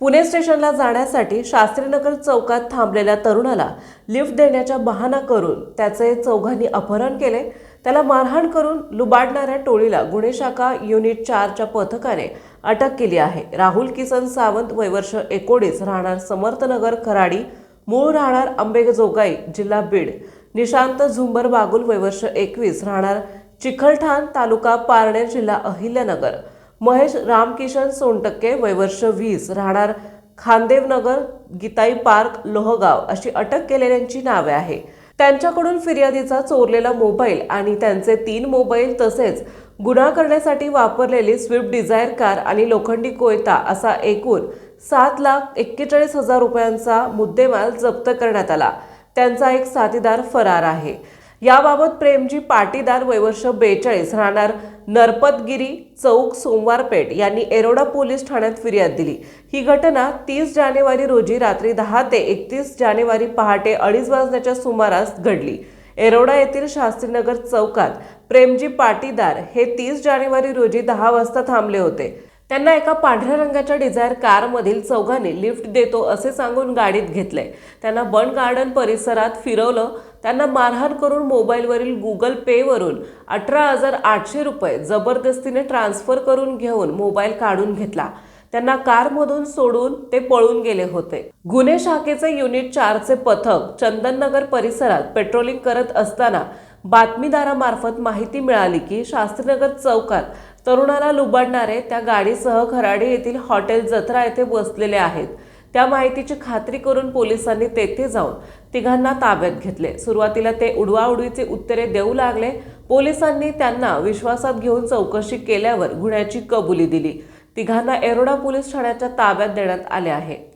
पुणे स्टेशनला जाण्यासाठी शास्त्रीनगर चौकात थांबलेल्या तरुणाला लिफ्ट देण्याच्या बहाणा करून त्याचे चौघांनी अपहरण केले. त्याला मारहाण करून लुबाडणाऱ्या टोळीला गुन्हे शाखा युनिट चारच्या पथकाने अटक केली आहे. राहुल किसन सावंत वयवर्ष एकोणीस राहणार समर्थनगर खराडी मूळ राहणार आंबेजोगाई जिल्हा बीड. निशांत झुंबर बागुल वयवर्ष एकवीस राहणार चिखलठाण तालुका पारणे जिल्हा अहिल्यानगर. महेश रामकिशन सोनटक्के वयवर्ष वीस राहणार खानदेवनगर गीताई पार्क लोहगाव अशी अटक केलेल्यांची नावे आहे. त्यांच्याकडून फिर्यादीचा चोरलेला मोबाईल आणि त्यांचे तीन मोबाईल तसेच गुन्हा करण्यासाठी वापरलेली स्विफ्ट डिझायर कार आणि लोखंडी कोयता असा एकूण सात लाख एक्केचाळीस हजार रुपयांचा मुद्देमाल जप्त करण्यात आला. त्यांचा एक साथीदार फरार आहे. याबाबत प्रेमजी पाटीदार वयवर्ष बेचाळीस राहणार नरपतगिरी चौक सोमवारपेठ यांनी एरोडा पोलीस ठाण्यात फिर्याद दिली. ही घटना तीस जानेवारी रोजी रात्री दहा ते एकतीस जानेवारी पहाटे अडीच वाजण्याच्या सुमारास घडली. एरोडा येथील शास्त्रीनगर चौकात प्रेमजी पाटीदार हे तीस जानेवारी रोजी दहा वाजता थांबले होते. त्यांना एका पांढऱ्या रंगाच्या डिझायर कारमधील चौघांनी लिफ्ट देतो असे सांगून गाडीत घेतले. त्यांना बन गार्डन परिसरात फिरवलं त्यांना मारहाण करून मोबाईलवरील गुगल पेवरून अठरा हजार आठशे रुपये जबरदस्तीने ट्रान्स्फर करून घेऊन मोबाईल काढून घेतला. त्यांना कारमधून सोडून ते पळून गेले होते. गुन्हे शाखेचे युनिट चारचे पथक चंदननगर परिसरात पेट्रोलिंग करत असताना बातमीदारामार्फत माहिती मिळाली की शास्त्रीनगर चौकात तरुणाला लुबाडणारे त्या गाडीसह खराडी येथील हॉटेल जत्रा येथे बसलेले आहेत. त्या माहितीची खात्री करून पोलिसांनी तेथे जाऊन तिघांना ताब्यात घेतले. सुरुवातीला ते उडवाउडवीचे उत्तरे देऊ लागले. पोलिसांनी त्यांना विश्वासात घेऊन चौकशी केल्यावर गुन्ह्याची कबुली दिली. तिघांना एरोडा पोलीस ठाण्याच्या ताब्यात देण्यात आले आहे.